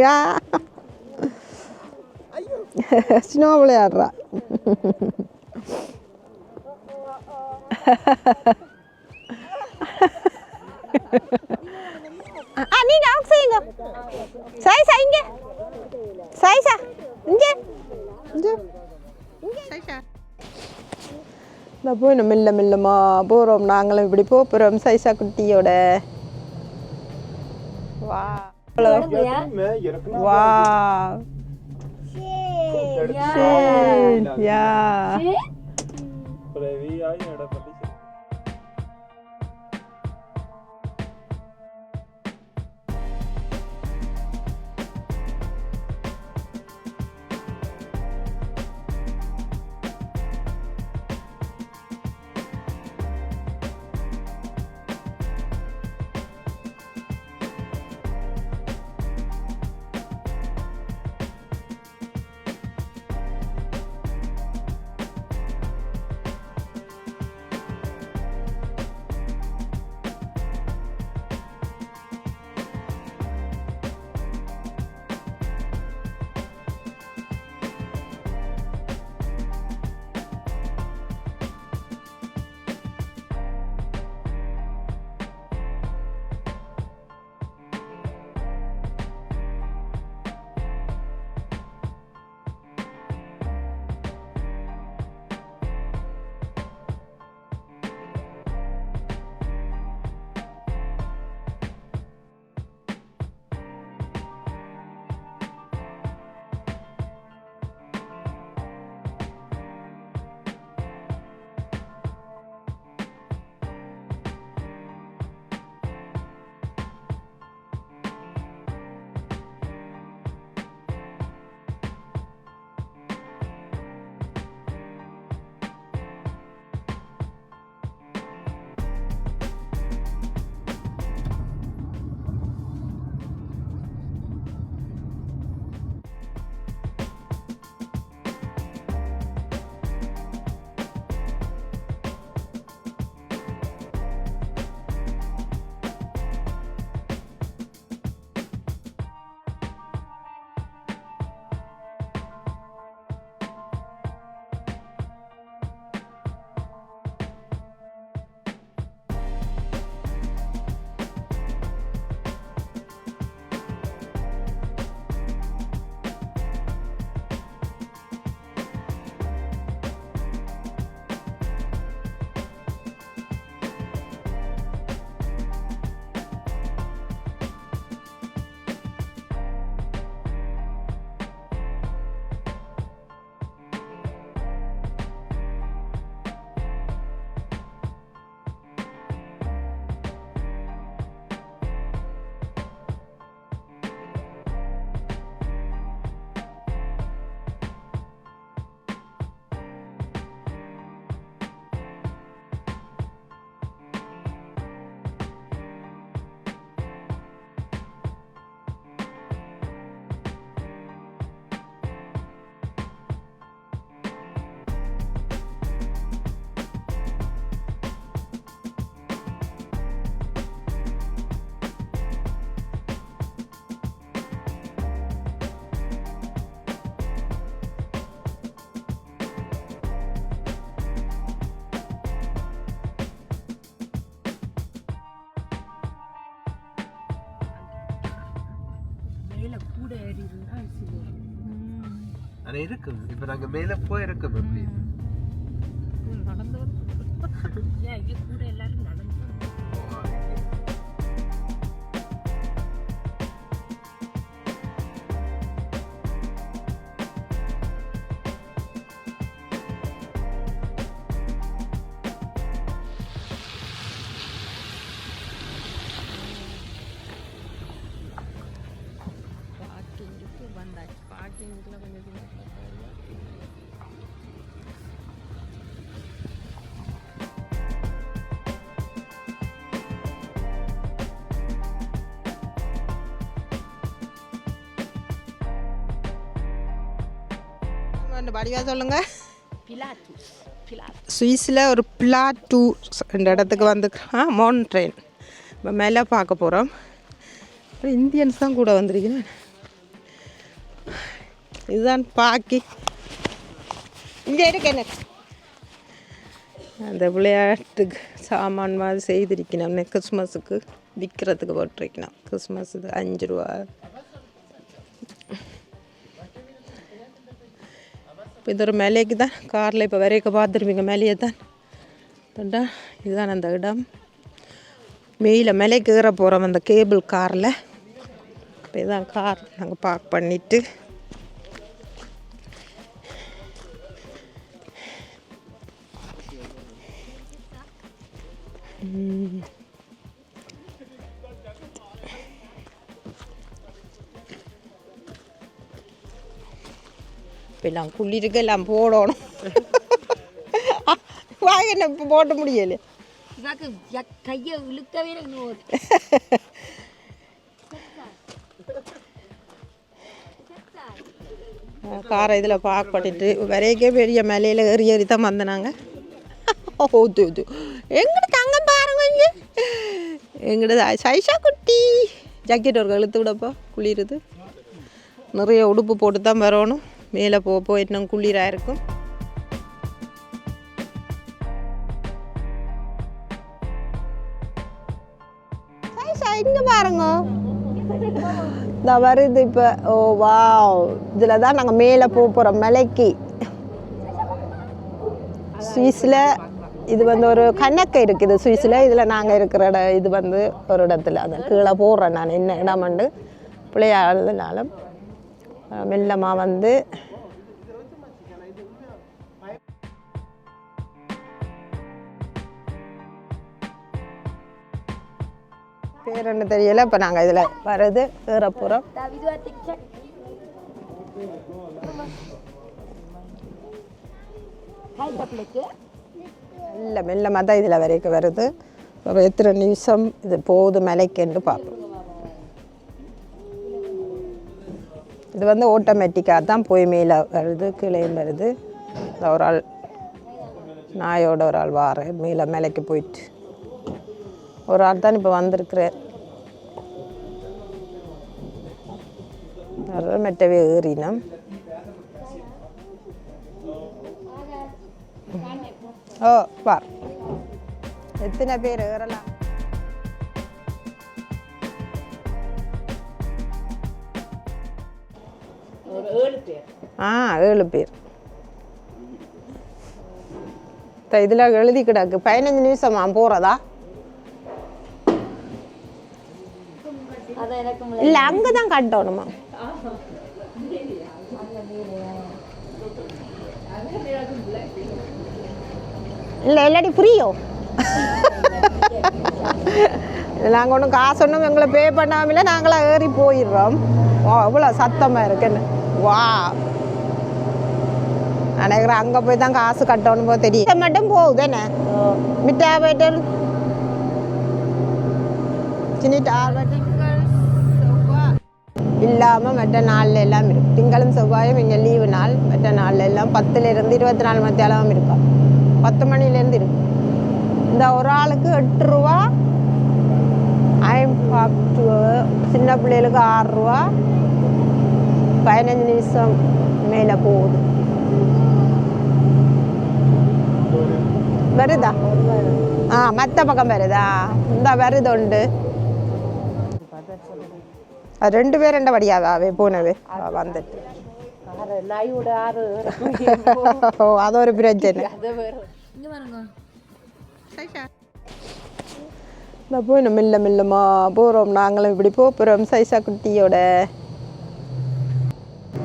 யா snow விளையாடுறா ஆ நீங்க of செய்யுங்க சைசா இங்க சைசா இங்க இந்த போய் நம்ம மெல்ல மெல்லமா போகிறோம் நாங்களும் இப்படி போக போகிறோம் சைசா குட்டியோட Halo. ya. Wow. Şey. Ya. Ya. ஆனால் இருக்கும் இப்போ நாங்கள் மேலே போயிருக்கோம் எப்படி? நடந்து கூட எல்லாரும் நடந்து அந்த வடிவா சொல்லுங்க. சுவிஸில் ஒரு பிளாட்டூ என்ற இடத்துக்கு வந்து மவுண்ட் ட்ரெயின் இப்போ மேலே பார்க்க போகிறோம் அப்புறம் இந்தியன்ஸ் தான் கூட வந்திருக்கிறேன் இதுதான் பாக்கி. இங்கே இருக்கு அந்த விளையாட்டுக்கு சாமான் மாதிரி செய்திருக்கணும். கிறிஸ்மஸுக்கு விற்கிறதுக்கு போட்டிருக்கணும். கிறிஸ்மஸ் இது அஞ்சு ரூபா. இப்போ இது ஒரு மேலேக்கு தான். காரில் இப்போ வரைக்கும் பார்த்துருப்பீங்க. மேலேயே தான். இதுதான் அந்த இடம். மேலே கீற ஏற போகிறோம் அந்த கேபிள் காரில் இப்போ இதான் கார் நாங்கள் பார்க் பண்ணிவிட்டு எல்லாம் குளிருக்கு எல்லாம் போடணும். வாங்க என்ன இப்போ போட முடியல. கையை இழுக்கவே காரை இதில் பார்க் பண்ணிட்டு வரைக்கே பெரிய மலையில் ஏறி ஏறி தான் வந்தனாங்க. ஓது ஓது எங்கிட்ட தங்க பாருங்க இங்கே. எங்கிட்ட சைஷா குட்டி. ஜாக்கெட் ஒரு இழுத்து விடப்போ குளிருது. நிறைய உடுப்பு போட்டு தான் வரணும். மேலே போக போக இன்னும் குளிராக இருக்கும். சைஷா இங்கே பாருங்க. இந்த வருது இப்போ ஓ வாவ். இதில் தான் நாங்கள் மேலே போக போகிறோம் மலைக்கு. சுவிஸில் இது வந்து ஒரு கணக்கு இருக்குது சுவிஸில். இதில் நாங்கள் இருக்கிற இட இது வந்து ஒரு இடத்துல. அந்த கீழே போடுறேன் நான். என்ன வந்து பிள்ளையாளதுனாலும் மெல்லமாக வந்து பேர் என்ன தெரியல. இப்போ நாங்கள் இதில் வர்றது ஏறப்புறம். மெல்ல மெல்லமாக தான் இதில் வரைக்கும் வருது. அப்புறம் எத்தனை நிமிஷம் இது போகுது மலைக்குன்னு பார்ப்போம். இது வந்து ஆட்டோமேட்டிக்காக தான் போய் மேலே வருது கீழேயும் வருது. இந்த ஒரு ஆள் நாயோட ஒரு ஆள் வார மேலே மலைக்கு போயிட்டு. ஒரு ஆள் தான் இப்போ வந்திருக்கிறார். மெட்டவே ஏறினோம் ஓ பார் எத்தனை பேர் ஏறலாம் ஆ ஏழு பேர் இதில் எழுதி கிடக்கு பதினஞ்சு நிமிஷமா போகிறதா இல்லை அங்கே தான் கட்டணுமா இல்லை இல்லாட்டி ஃப்ரீயோ நாங்கள் ஒன்றும் காசு ஒன்றும் எங்களை பே பண்ணாமல நாங்களாம் ஏறி போயிடுறோம். வா அவ்வளோ சத்தமாக இருக்குன்னு. வா. நினைக்கிறேன் அங்கே போய் தான் காசு கட்டணும் போது தெரியும் மட்டும் போகுது என்ன? மிட்டா போயிட்டு சின்னிட்டு இல்லாமல் மற்ற நாளில் எல்லாம் இருக்கும் திங்களும் செவ்வாயும் இங்கே லீவு நாள் மற்ற நாளில் எல்லாம் பத்துலேருந்து இருபத்தி நாலு மத்தியாலம் இருக்கும் பத்து மணிலேருந்து இருக்கும் இந்த ஒரு ஆளுக்கு எட்டு ரூபா ஐம் சின்ன பிள்ளைகளுக்கு ஆறு ரூபா பதினஞ்சு நிமிஷம் மேலே போகுது. வருதா? ஆ மற்ற பக்கம் வருதா? இந்த வருது உண்டு ரெண்டு பேர் ரெண்ட வடியாதாவே போனவே வந்துட்டு. ஓ அது ஒரு பிரச்சனை. இந்த போய் நம்ம மெல்ல மெல்லமா போகிறோம் நாங்களும் இப்படி போகிறோம் சைசா குட்டியோட.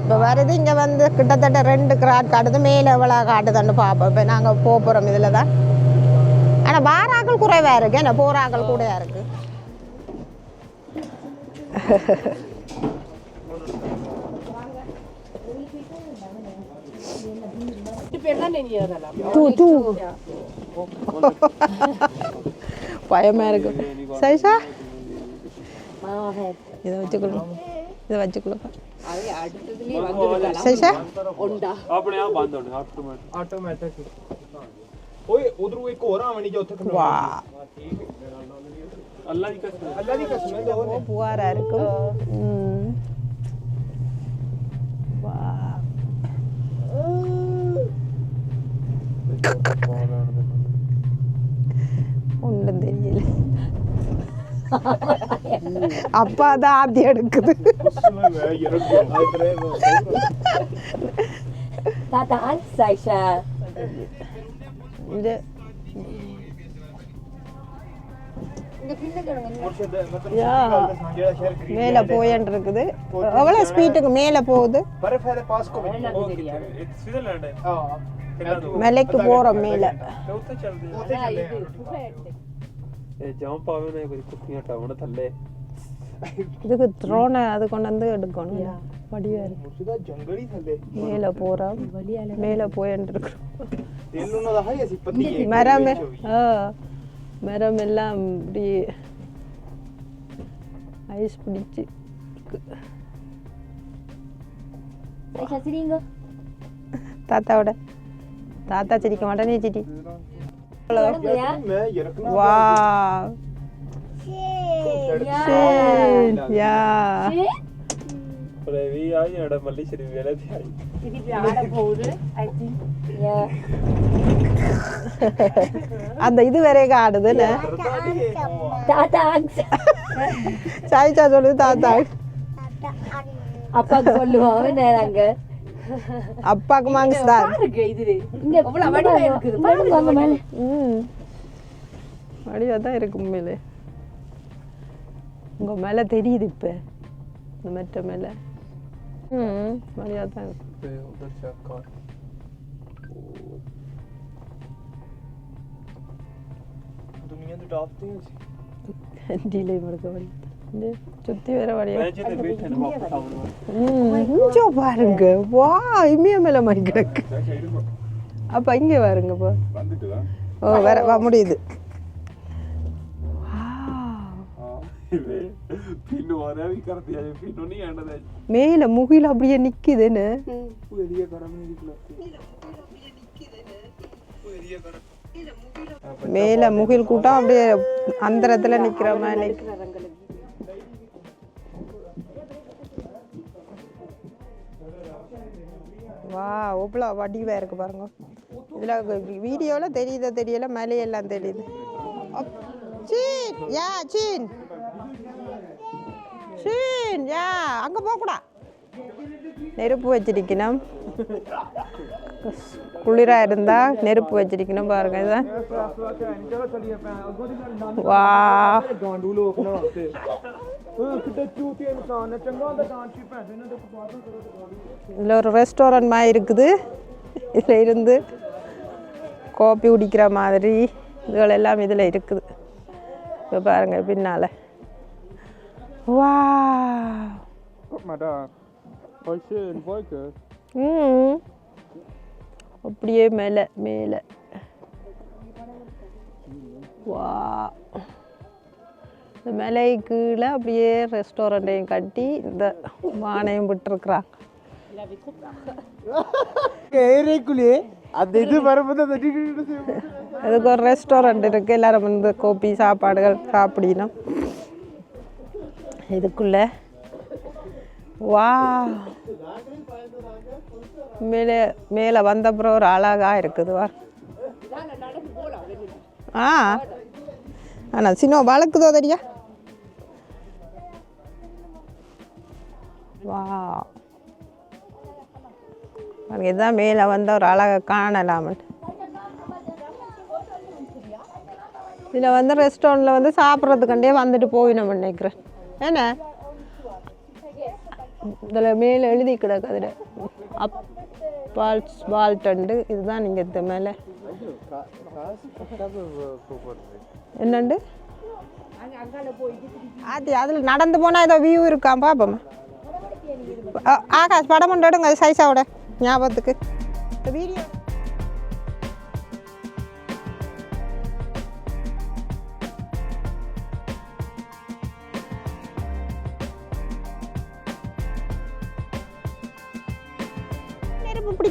இப்போ வருது இங்கே வந்து கிட்டத்தட்ட ரெண்டு கிராட் காட்டுது. மேலே எவ்வளோ காட்டுதுன்னு பார்ப்போம் இப்போ நாங்கள் போகிறோம் இதில் தான் ஆனால் வாராக்கள் குறைவாக இருக்கு. என்ன போராக்கள் கூடயா இருக்கு? டூ டூ பயமாக இருக்கு சைஷா இதை வச்சுக்கணும் இதை வச்சுக்கலாம் சைஷா ਆਪਣੇ ਆਪ ਬੰਦ ਹੋਣੇ ਆਟੋਮੈਟਿਕ ਆਟੋਮੈਟਿਕ ਓਏ ਉਧਰੋਂ ਇੱਕ ਹੋਰ ਆਵਣੀ ਜੋ ਉੱਥੇ வா ரொம்ப புகாராக இருக்கும். ஒன்றும் தெரியல. அப்பா தான் ஆத்தி எடுக்குது. தாத்தா ஆன்சர் ஆயிஷா இது மேல போயன் இருக்குது எவ்வளவு ஸ்பீடுக்கு மேல போகுது. மலைக்கு போறோம் மேல. ஜம்ப் இதுக்கு ட்ரோனை அது கொண்டு வந்து எடுக்கணும். படியா இருக்கு மேல போறோம். மேல போயன் இருக்கிறோம் மரமே ஆ. மரம் எல்லாம் இப்படி ஐஸ் பிடிச்சி சிரிங்க தாத்தாவோட. தாத்தா சிரிக்க மாட்டேனே சிரி வா யா. பிரவி ஆய் அந்த இது Tata Angsa. சாய்ச்சா சொல்லுது தாத்தா. அப்பாக்கு சொல்லுவோம் நேராங்க அப்பாக்கு மாங்ஸ் தான் இங்க அவ்வளவு வடிவா இருக்குது. பாருங்க. அங்க மேல. ம். வடிவா தான் இருக்கு உண்மையிலே. உங்க மேல தெரியுது இப்ப. இந்த மெட்ட மேல. ம். வடிவா தான் இருக்கு. சுத்தி வேற வழியா பாருங்க வா இமையா மேல மாதிரி கிடக்கு அப்ப இங்க பாருங்கப்பா ஓ வேற வா முடியுது மேல முகில அப்படியே நிக்குதுன்னு மேலே முகில் கூட்டம் அப்படியே அந்தரத்தில் நிற்கிற மாதிரி வா எவ்வளோ வடிவாக இருக்கு பாருங்க. இதில் வீடியோவில் தெரியுதா தெரியல மலையெல்லாம் தெரியுது. Scene yeah scene. Scene yeah அங்கே போகக்கூடாது நெருப்பு வச்சிருக்கணும். குளிராக இருந்தால் நெருப்பு வச்சிருக்கணும் பாருங்க இதுதான் வா. இதில் ஒரு ரெஸ்டாரண்ட் மாதிரி இருக்குது. இதில் இருந்து காப்பி குடிக்கிற மாதிரி இதுகளெல்லாம் இதில் இருக்குது. இப்போ பாருங்கள் பின்னால். வா. Schön wolke ம் அப்படியே மேலே மேலே. வா. இந்த மலை கீழே அப்படியே ரெஸ்டாரண்ட்டையும் கட்டி இந்த வானையும் விட்டுருக்குறாங்க. ஏரிக்குள்ளே அந்த இது வரும்போது அந்த அதுக்கு ஒரு ரெஸ்டாரண்ட் இருக்குது எல்லாரும் வந்து கோபி சாப்பாடுகள் சாப்பிடணும். இதுக்குள்ள வா மேலே மேலே வந்த அப்புறம் ஒரு அழகாக இருக்குது வா ஆ. ஆனால் சின்ன வளர்க்குதோ தெரியா? வா இதுதான் மேலே வந்த ஒரு அழகை காணலாம். இதில் வந்து ரெஸ்டாரண்ட்டில் வந்து சாப்பிட்றதுக்கண்டே வந்துட்டு போய் நம்ம நினைக்கிறேன். என்ன? இதில் மேலே எழுதி கிடக்கு அப் பால்ஸ் பால்டண்டு இதுதான் நீங்கள் இது மேலே. என்னண்டு? அது அதில் நடந்து போனால் ஏதோ வியூ இருக்கான் பாப்போம். ஆகாஷ் படம் கொண்டு எடுங்க சைஸாவோட ஞாபகத்துக்கு. வீடியோ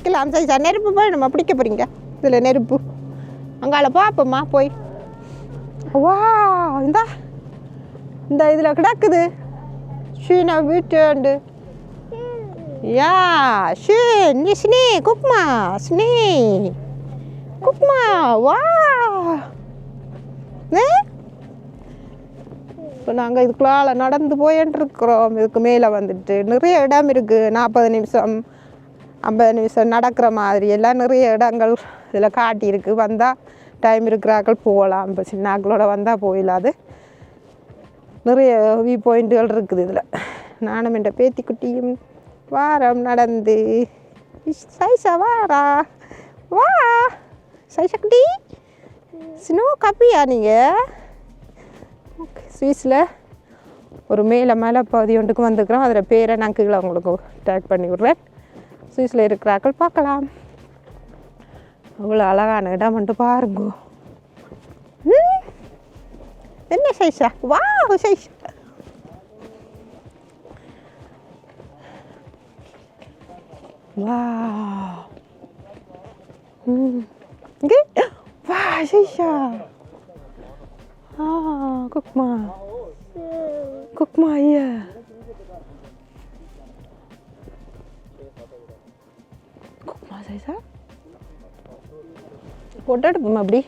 நெருப்பு பிடிக்கலாம் சைஸா நெருப்பு வேணுமா பிடிக்க போறீங்க. இதில் நெருப்பு. அங்கால பார்ப்போம்மா போய். வா இந்தா. இந்த இதில் கிடக்குது. ஷீனா வீட்டு யா ஷீன் நீ ஸ்னே குக்மா ஸ்னே. குக்மா வா இப்போ நாங்கள் இதுக்குள்ளால நடந்து போயின்னு இருக்கிறோம் இதுக்கு மேலே வந்துட்டு நிறைய இடம் இருக்குது நாற்பது நிமிஷம். ஐம்பது நிமிஷம் நடக்கிற மாதிரி எல்லாம் நிறைய இடங்கள் இதில் காட்டியிருக்கு. வந்தால் டைம் இருக்கிறாக்கள் போகலாம். இப்போ சின்ன ஆக்களோட வந்தால் போயிடாது நிறைய வியூ பாயிண்ட்டுகள் இருக்குது இதில். நானும் என் பேத்திக்குட்டியும் வாரம் நடந்து. இஷ், சைஷா வாரா வா. சைஷா குட்டி. ஸ்னோ கப்பியா நீங்கள் ஓகே ஒரு மேலே மேலே பகுதி ஒன்றுக்கு வந்துக்கிறோம் அதில் பேரை நான் கீழே உங்களுக்கு டேக் பண்ணி விட்றேன். சுவிஸில் இருக்கிறாக்கள் பார்க்கலாம். அவ்வளோ அழகான இடம் மட்டும் பாருங்க. ம். என்ன சைஷா வா சைஷா வா ம். இங்கே வா சைஷா ஆ குக்மா. குக்மா ஐயா. குக்மா சைஷா ஃபோட்டோ எடுப்போமா அப்படி?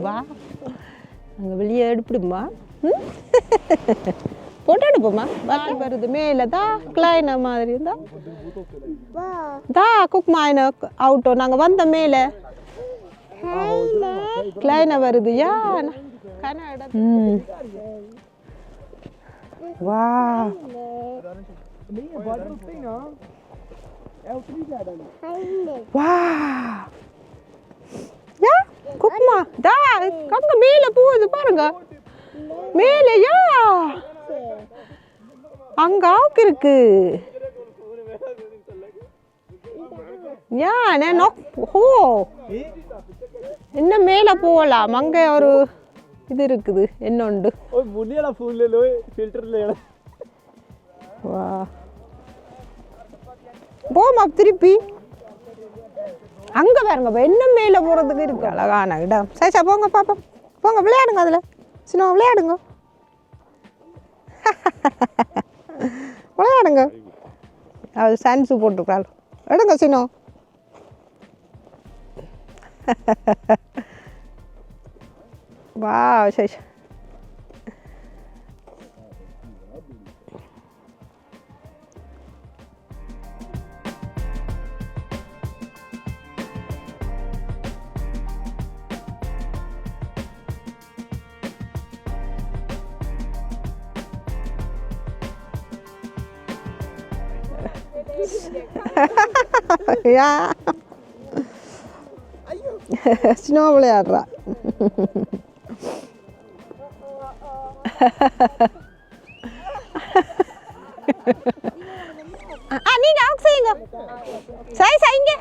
வா. அங்கே வெளியே எடுப்பிடுமா? ம்? ஃபோட்டோ எடுப்போமா? பாக்கி வருது மேலே தா கிளைன மாதிரி இருந்தா. தா குக் மாயின அவுட்டோ நாங்கள் வந்த மேலே. கிளைன வருது யா. ம். வா. வா. யா குக்குமா. தா அங்க மேல போகுது பாருங்க. மேலையா அங்க ஆவுக்கு இருக்கு. யா நான் ஹோ. இன்னும் மேல போகலாம். அங்க ஒரு இது இருக்குது. என்ன உண்டு வா. போமா திருப்பி. அங்கே பாருங்க என்ன இன்னும் போகிறதுக்கு போறதுக்கு இருக்கு. அழகான இடம். சேச்சா போங்க பாப்பா போங்க விளையாடுங்க அதில். சின்ன விளையாடுங்க. விளையாடுங்க. அது சான்ஸு போட்டிருக்காள் எடுங்க சினோ. வா சைஷா யா. ஸ்னோ விளையாடுறா. ஆ நீங்க அவுட் செய்யுங்க. சைசா இங்க.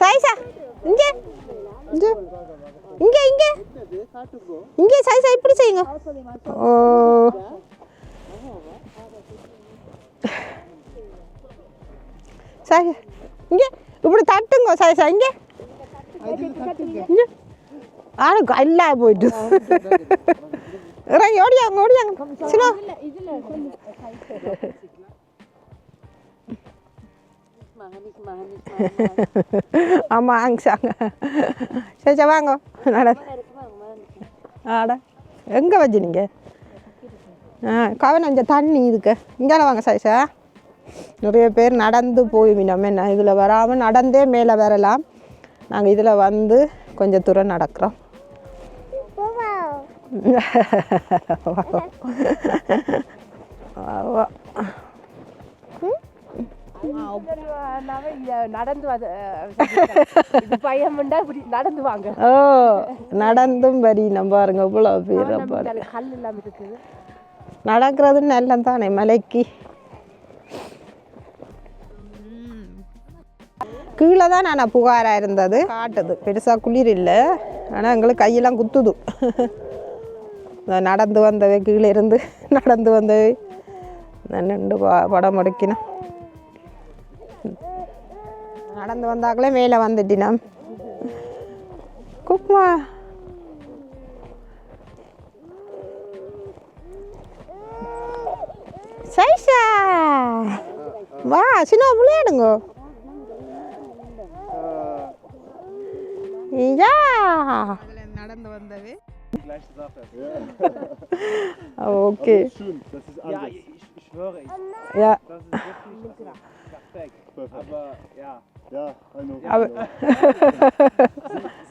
சைசா இங்க. இங்க. இங்க இங்க. இங்க இப்படி செய்யுங்க. ஓ. சாய் இங்கே இப்படி தட்டுங்க சாய்ஸா இங்கே. இங்கே. ஆனா கல்லா போயிட்டு. இறங்கி ஓடியாங்க ஓடியாங்க சிலோ ஆமாம் அங்சாங்க சரி சரி வாங்க. நட ஆட எங்கே வச்சு நீங்கள் ஆ கவனம் இந்த தண்ணி இதுக்கு இங்கே வாங்க சாய்ஸா நிறைய பேர் நடந்து போய்வினோம் என்ன இதில் வராமல் நடந்தே மேலே வரலாம். நாங்கள் இதில் வந்து கொஞ்சம் தூரம் நடக்கிறோம். நடந்து வாங்க ஓ நடந்தும் வரி நம்ம பாருங்க இவ்வளோ பேர் நடக்கிறது நல்லது தானே மலைக்கு. கீழே தான் நான் புகாராக இருந்தது. காட்டுது. பெருசாக குளிர் இல்லை. ஆனால் எங்களுக்கு கையெல்லாம் குத்துது. நடந்து வந்தவை கீழே இருந்து நடந்து வந்தவை நான் நின்று படம் முடிக்கினேன் நடந்து வந்தாக்களே மேலே வந்துட்டினோம். குக்மா. சைஷா. வா சின்ன விளையாடுங்க. யா நடந்து வந்தவே okay Schön, das ist anders. ich schwöre, ich, yeah das ist wirklich perfekt. perfekt. Aber ja. Ja, hallo. Aber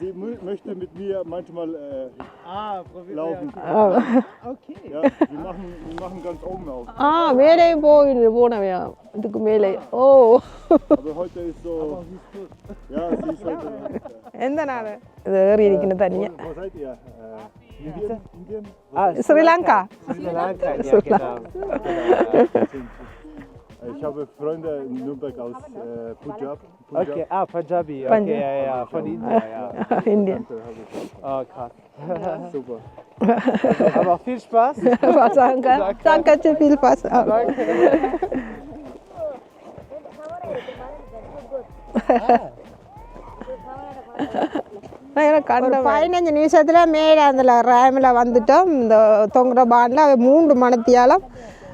sie, sie möchte mit mir manchmal äh, ah, laufen. Ah. Okay. Ja, wir, machen, wir machen ganz oben auf. Ah, Mele Boyle, Bonamia. Mele. Ah. Oh. Aber heute ist so. Ja, sie ist heute. എന്താണ് ഇത് äh, Sri Lanka, Sri Lanka Sri Lanka Ich habe Freunde in Nürnberg aus äh, Punjab. Punjab. Okay, ah, Punjabi, okay, Punjab. ja, ja, von Indien, ja. Indian Oh, krass. Super. Aber auch viel Spaß. danke danke zu viel Spaß ஒரு பதினஞ்சு நிமிஷத்தில் மேலே அதில் ரேமில் வந்துட்டோம் இந்த தொங்குற பாண்டில் மூன்று மணத்தியாலம்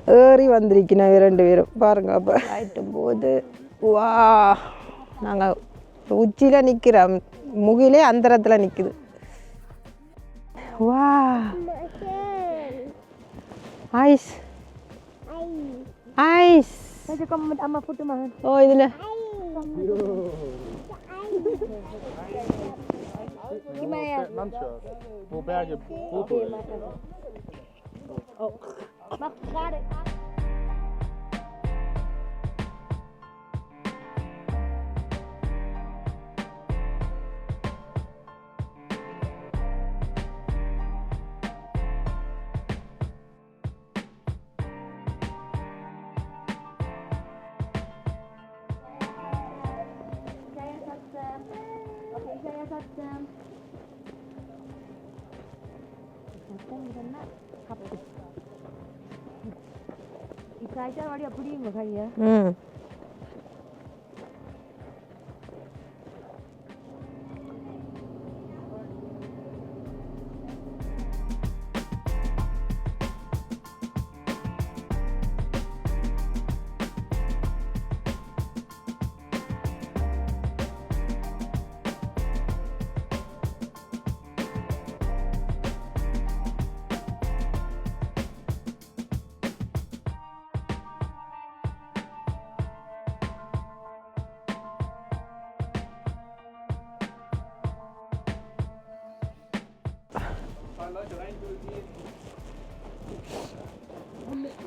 ஏறி வந்திருக்கணும் ரெண்டு பேரும். பாருங்க அப்போ. ஆயிட்டும் போது வா. நாங்கள் உச்சியில் நிற்கிறோம் முகிலே அந்தரத்தில் நிற்குது வா. ஐஸ். ஐஸ். ஓ இதில். Wo Berge Foto ist. ما بتفارق Thank you. கரெக்டாக வாடி அப்படிங்க கையை ம்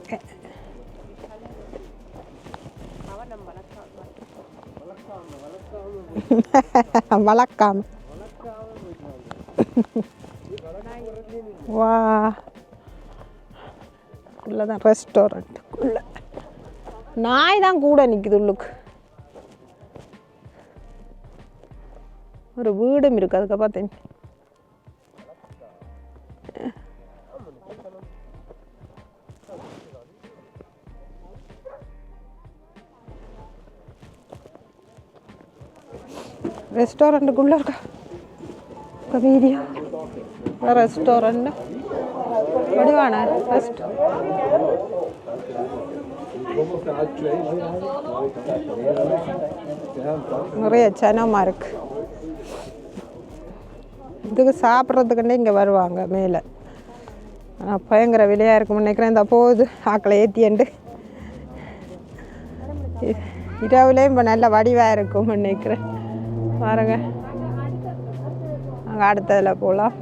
இருக்கேன் வளர்க்காம வா. உள்ளதான் ரெஸ்டாரண்ட் உள்ள நாய் தான் கூட நிற்குது உள்ளுக்கு. ஒரு வீடும் இருக்கு அதுக்கு பார்த்தேன் ரெஸ்டாரண்ட்டுக்குள்ளே இருக்கா இருக்கா வீடியோ ரெஸ்டாரண்ட் வடிவான ரெஸ்ட் நிறைய சனமாக இதுக்கு சாப்பிட்றதுக்குன்னே இங்கே வருவாங்க மேலே ஆனால் பயங்கர விலையாக இருக்கும் நினைக்கிறேன் இந்த போகுது ஆக்களை ஏற்றியண்டு இரவுலேயும் இப்போ நல்ல வடிவாக இருக்கும் நினைக்கிறேன் பாருங்க. அங்கே அடுத்ததில் போகலாம்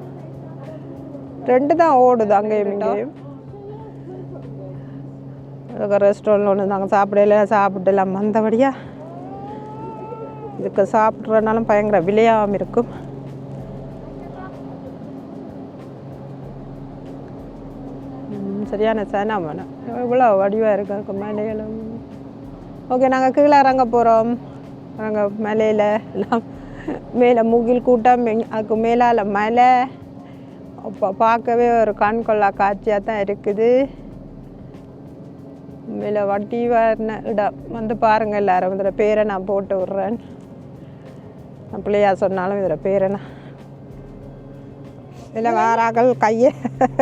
ரெண்டு தான் ஓடுது அங்கேயும் இங்கேயும். அதுக்கு ரெஸ்டாரண்ட் ஒன்று நாங்கள் சாப்பிடல. சாப்பிடலாம் மந்தபடியா இதுக்கு சாப்பிட்றதுனாலும் பயங்கர விலையாகவும் இருக்கும். சரியான சனமனம் இவ்வளோ வடிவாக இருக்கு. மேலைகளும் ஓகே நாங்கள் கீழே இறங்க போகிறோம் நாங்கள் மலையில் எல்லாம் மேலே முகில் கூட்டம் அதுக்கு மேலால் மலை. அப்போ பார்க்கவே ஒரு கண்கொள்ளா காட்சியாக தான் இருக்குது. மேலே வட்டி வர்ண இடம். வந்து பாருங்கள் எல்லாரும் இதில் பேரை நான் போட்டு விட்றேன். நான் பிள்ளையா சொன்னாலும் இதில் பேரை நான். இதில் வாராக்கள் கையை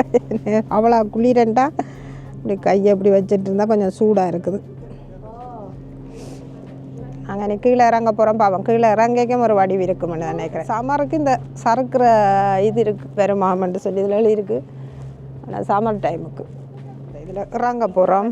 அவ்வளோ குளிரண்டா? இப்படி கையை இப்படி வச்சுட்டு இருந்தால் கொஞ்சம் சூடாக இருக்குது. அங்கே கீழே இறங்க போகிறோம் பாவம். கீழே இறங்கிக்கும் ஒரு வடிவு இருக்குமென்னு தான் நினைக்கிறேன். சமருக்கு இந்த சறுக்கிற இது இருக்குது பெருமாமன்ட்டு சொல்லி இதில் இருக்குது ஆனால் சமர் டைமுக்கு இதில் இறங்க போகிறோம்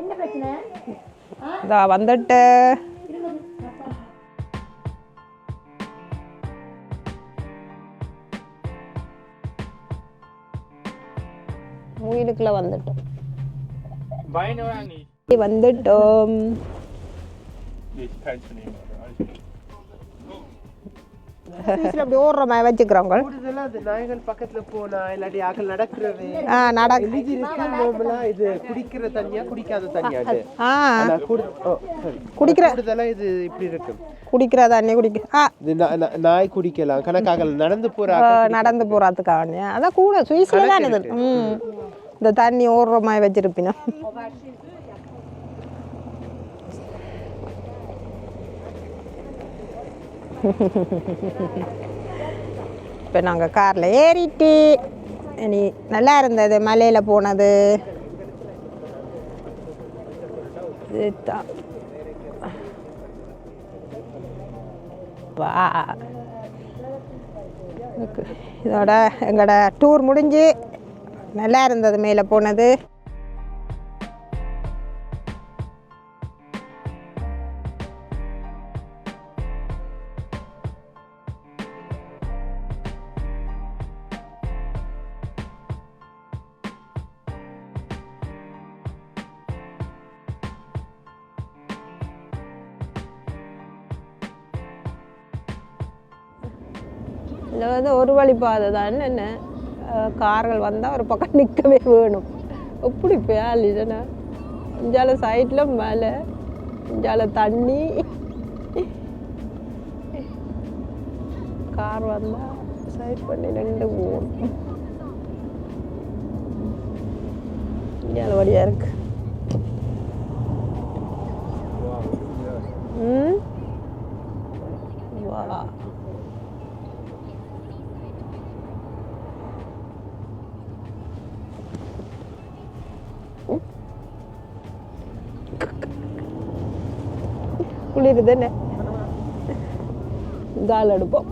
என்ன பிரச்சனை? வந்துட்டு. வீடுக்குள்ள வந்துட்டோம். வந்துட்டோம். சுவிஸ்ல அப்படி ஓடுற மாதிரி வச்சுக்கிறவங்க. இதெல்லாம் அது நாய்கள் பக்கத்துல போனா இல்லாட்டி ஆக்கள் நடக்கிறது. ஆ நட எழுதி இருக்கு நார்மலா இது குடிக்கிற தண்ணியா குடிக்காத தண்ணியா இது ஆ. ஆனா குடி ஓ, sorry. குடிக்கிற கூடுதலா இது இப்படி இருக்கு குடிக்கிற தண்ணி குடிக்க நாய் குடிக்கலாம். கணக்காக நடந்து போற நடந்து போகிறதுக்காக அதான் கூட சுவிஸ்ல தான் இது இந்த தண்ணி ஓடுற மாதிரி வச்சிருப்பினா. இப்போ நாங்கள் காரில் ஏறிட்டு இனி நல்லா இருந்தது மலையில் போனது. இதுதான் இதோட எங்களோட டூர் முடிஞ்சு நல்லா இருந்தது மேலே போனது. இதில் வந்து ஒரு வழி பாதை தான். என்ன கார்கள் வந்தால் ஒரு பக்கம் நிற்கவே வேணும். எப்படி பேல் இதுனா இஞ்சால சைடில் மேலே இஞ்சால தண்ணி. கார் வந்தால் சைட் பண்ணி ரெண்டு போகணும் இஞ்சால வழியாக இருக்கு. ம்? வா. குளிருது என்ன கால் எடுப்போம்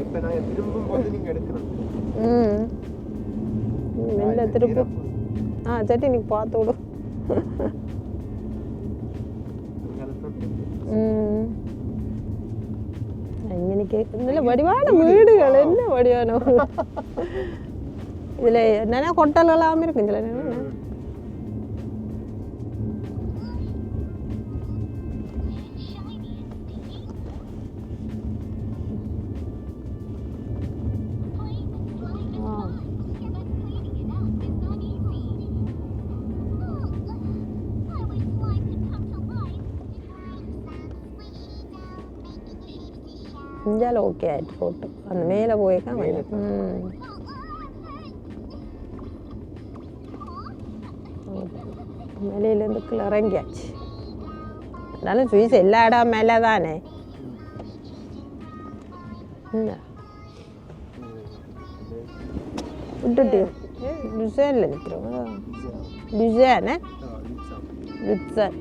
இப்ப நாங்க திரும்பும் போது நீங்க எடுக்கணும். ம். மெல்ல திருப்பு. ஆ சட்டி நீ பார்த்து விடு. இதில் வடிவான வீடுகள். என்ன வடிவான வீடு? இதில் என்னென்ன ஹோட்டல் இந்தியாவில் ஓகே ஆயிட்டு போட்டு அந்த மேலே போயிருக்கா மேலேருந்து கீழே இறங்கியாச்சு. அதனால சுவிஸ் எல்லா இடம் மேலே தானே விட்டுட்டு. லுசேனில் நிற்கிறோம் லுசேனே லுசன்